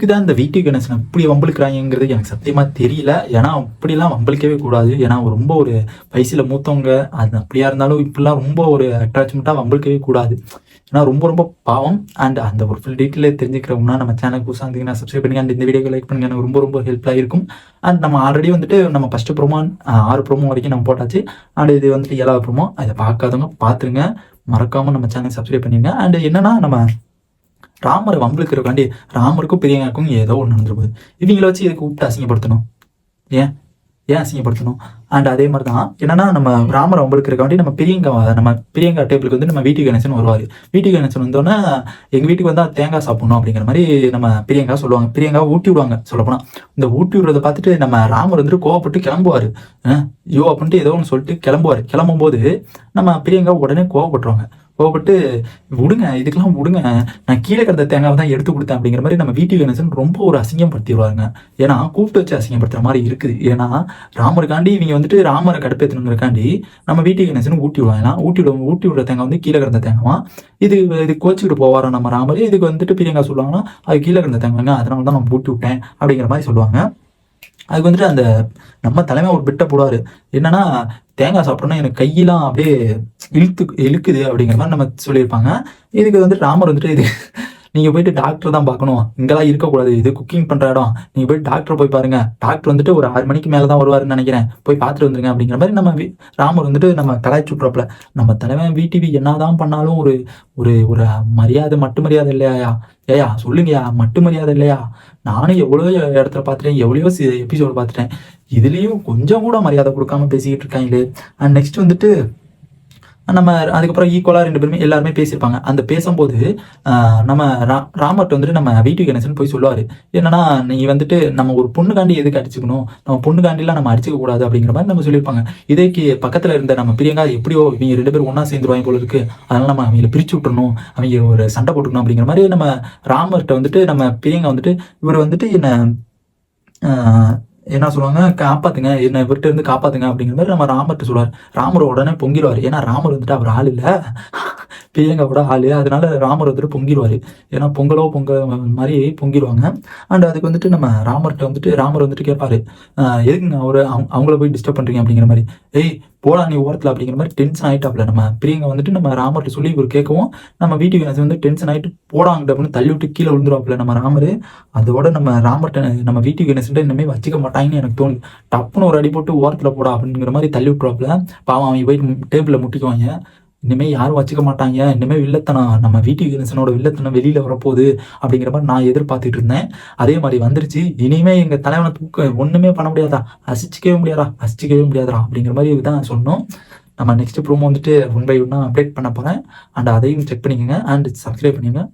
எதுக்கு தான் இந்த வீட்டு கணேசன் இப்படி வம்பளுக்குறாங்கிறது எனக்கு சத்தியமா தெரியல. ஏன்னா அப்படிலாம் வம்பளிக்கவே கூடாது. ஏன்னா ரொம்ப ஒரு வயசுல மூத்தவங்க. அது அப்படியா இருந்தாலும் இப்படிலாம் ரொம்ப ஒரு அட்டாச்மெண்ட்டாக வம்பளிக்கவே கூடாது. ஏன்னா ரொம்ப ரொம்ப பாவம். அண்ட் அந்த ஒரு ஃபுல் டீட்டெயிலே தெரிஞ்சுக்கிறவங்கன்னா நம்ம சேனல் புதுசாக இருந்தீங்கன்னா சப்ஸ்கிரைப் பண்ணுங்க. அண்ட் இந்த வீடியோ லைக் பண்ணுங்க. எனக்கு ரொம்ப ரொம்ப ஹெல்ப்ஃபுல்லாக இருக்கும். அண்ட் நம்ம ஆல்ரெடி வந்துட்டு நம்ம ஃபஸ்ட்டு ப்ரோமோ ஆறு ப்ரோமோ வரைக்கும் நம்ம போட்டாச்சு. அண்ட் இது வந்துட்டு ஏழாவது ப்ரோமோ அதை பார்க்காதவங்க பார்த்துருங்க. மறக்காமல் நம்ம சேனல் சப்ஸ்கிரைப் பண்ணிடுங்க அண்ட் என்னன்னா நம்ம ராமரை வம்பளுக்கிறக்காண்டி ராமருக்கும் பிரியங்காக்கும் ஏதோ ஒன்று நடந்துருக்குது. இவங்கள வச்சு இதுக்கு கூப்பிட்டு அசிங்கப்படுத்தணும். ஏன்? ஏன் அசிங்கப்படுத்தணும்? அண்ட் அதே மாதிரி தான் என்னன்னா நம்ம ராமரை வம்பளுக்கிறக்காண்டி நம்ம பிரியங்கா நம்ம பிரியங்கா டேபிளுக்கு வந்து நம்ம வீட்டு கணேசன் வருவார். வீட்டு கணேசன் வந்தோடனே எங்கள் வீட்டுக்கு வந்தால் தேங்காய் சாப்பிடணும் அப்படிங்கிற மாதிரி நம்ம பிரியங்கா சொல்லுவாங்க. பிரியங்கா ஊட்டி விடுவாங்க சொல்லப்போனால் இந்த ஊட்டி விடுறத பார்த்துட்டு நம்ம ராமர் வந்துட்டு கோவப்பட்டு கிளம்புவார். யோ அப்படின்ட்டு ஏதோ ஒன்று சொல்லிட்டு கிளம்புவார். கிளம்பும்போது நம்ம பிரியங்கா உடனே கோவப்பட்டுருவாங்க. கோவப்பட்டு விடுங்க இதுக்கெல்லாம் விடுங்க. நான் கீழே கிடந்த தேங்காவை தான் எடுத்து கொடுத்தேன். அப்படிங்கிற மாதிரி நம்ம வீட்டு கணேசன் ரொம்ப ஒரு அசிங்கப்படுத்திடுவாங்க. ஏன்னா கூப்பிட்டு வச்சு அசிங்கப்படுத்துற மாதிரி இருக்குது. ஏன்னா ராமருக்காண்டி இவங்க வந்துட்டு ராமரை கடுப்பேற்றணுங்கிறக்காண்டி நம்ம வீட்டு கணேசன் ஊட்டி விடுவாங்க. ஏன்னா ஊட்டி விட ஊட்டி விடுற தேங்காய் வந்து கீழே கிடந்த தேங்காவா? இது இது கோச்சிக்கிட்டு போவாரோ நம்ம ராமர். இதுக்கு வந்துட்டு பிரியங்கா சொல்லுவாங்கன்னா அது கீழே கிடந்த தேங்காய்ங்க அதனால தான் நான் ஊட்டி விட்டேன். அப்படிங்கிற மாதிரி சொல்லுவாங்க. அதுக்கு வந்துட்டு அந்த நம்ம தலைமை ஒரு பிட்ட போடுவார். என்னன்னா தேங்காய் சாப்பிட்டோன்னா எனக்கு கையெல்லாம் அப்படியே இழுத்து இழுக்குது அப்படிங்கிற மாதிரி நம்ம சொல்லியிருப்பாங்க. இதுக்கு வந்துட்டு ராமர் வந்துட்டு இது நீங்கள் போயிட்டு டாக்டர் தான் பார்க்கணும். இங்கெல்லாம் இருக்கக்கூடாது. இது குக்கிங் பண்ணுற இடம். நீங்கள் போய் டாக்டர் போய் பாருங்க. டாக்டர் வந்துட்டு ஒரு ஆறு மணிக்கு மேலே தான் வருவாருன்னு நினைக்கிறேன். போய் பார்த்துட்டு வந்துருங்க அப்படிங்கிற மாதிரி நம்ம ராமர் வந்துட்டு நம்ம கலாய்ச்சி விட்றப்பல நம்ம தலைவன் விடிவி என்னதான் பண்ணாலும் ஒரு ஒரு ஒரு மரியாதை மட்டு மரியாதை இல்லையா ஏயா சொல்லுங்கயா மட்டு மரியாதை இல்லையா? நானும் எவ்வளோ இடத்துல பார்த்துட்டேன் எவ்வளோ எபிசோடு பார்த்துட்டேன். இதுலேயும் கொஞ்சம் கூட மரியாதை கொடுக்காம பேசிக்கிட்டு இருக்காங்களே. அண்ட் நெக்ஸ்ட் வந்துட்டு நம்ம அதுக்கப்புறம் ஈக்குவலாக ரெண்டு பேருமே எல்லாருமே பேசியிருப்பாங்க. அந்த பேசும்போது நம்ம ரா ராமர்ட் வந்துட்டு நம்ம வீட்டு கணேசன் போய் சொல்லுவார். என்னன்னா நீ வந்துட்டு நம்ம ஒரு பொண்ணுக்காண்டி எதுக்கு அடிச்சுக்கணும்? நம்ம பொண்ணுக்காண்டிலாம் நம்ம அடிச்சுக்க கூடாது அப்படிங்கிற மாதிரி நம்ம சொல்லியிருப்பாங்க. இதேக்கு பக்கத்தில் இருந்த நம்ம பிரியங்கா எப்படியோ இவங்க ரெண்டு பேரும் ஒன்றா சேர்ந்துருவாங்க போல இருக்கு. அதனால நம்ம அவங்களை பிரிச்சு விட்டுறணும். அவங்க ஒரு சண்டை போட்டுக்கணும் அப்படிங்கிற மாதிரி நம்ம ராமர்கிட்ட வந்துட்டு நம்ம பிரியங்கா வந்துட்டு இவர் வந்துட்டு என்ன என்ன சொல்லுவாங்க காப்பாத்துங்க என்ன இவர்கிட்ட இருந்து காப்பாத்துங்க அப்படிங்கிற மாதிரி நம்ம ராமர்கிட்ட சொல்லுவார். ராமர் உடனே பொங்கிடுவார். ஏன்னா ராமர் வந்துட்டு அவர் ஆள் இல்லை. பிரியங்காவோட ஆள். அதனால ராமர் வந்துட்டு பொங்கிடுவார். ஏன்னா பொங்கலோ பொங்கல் மாதிரி பொங்கிடுவாங்க. அண்ட் அதுக்கு வந்துட்டு நம்ம ராமர்கிட்ட வந்துட்டு ராமர் வந்துட்டு கேட்பாரு ஆஹ் எதுக்குங்க அவரு? அவங்க- அவங்கள போய் டிஸ்டர்ப் பண்றீங்க அப்படிங்கிற மாதிரி. ஏய் போடா நீ ஓரத்தில் அப்படிங்கிற மாதிரி டென்ஷன் ஆகிட்டாப்ல நம்ம பிரியங்கா வந்துட்டு நம்ம ராமர்கிட்ட சொல்லி இவர் கேட்கவும் நம்ம வீட்டுக்கு வந்து டென்ஷன் ஆகிட்டு போடாங்க அப்படின்னு தள்ளி விட்டு கீழே விழுந்துருவாப்ல நம்ம ராமர். அதோட நம்ம ராமர்கிட்ட நம்ம வீட்டுக்கு கணேசன் இனிமே வச்சுக்க மாட்டாங்கன்னு எனக்கு தோணுது. டப்புன்னு ஒரு அடி போட்டு ஓரத்தில் போடா அப்படிங்கிற மாதிரி தள்ளி விட்டுருவாப்ல பாவம் அவங்க போய் டேபிளில் முட்டிக்குவாங்க. இனிமேல் யாரும் வச்சுக்க மாட்டாங்க. இனிமேல் வில்லத்தனம் நம்ம வீட்டு கணேசனோட வில்லத்தனம் வெளியில் வரப்போகுது அப்படிங்கிற மாதிரி நான் எதிர்பார்த்துட்டு இருந்தேன். அதே மாதிரி வந்துருச்சு. இனிமே எங்கள் தலைவனை தூக்க ஒன்றுமே பண்ண முடியாதா? அசிச்சிக்கவே முடியாதா? அசிச்சிக்கவே முடியாதா? அப்படிங்கிற மாதிரி தான் சொன்னோம். நம்ம நெக்ஸ்ட் ப்ரோமோ வந்துட்டு ஒன் பை ஒன்னாக அப்டேட் பண்ண போகிறேன் அண்ட் அதையும் செக் பண்ணிக்கோங்க. அண்ட் சப்ஸ்கிரைப் பண்ணிக்கோங்க.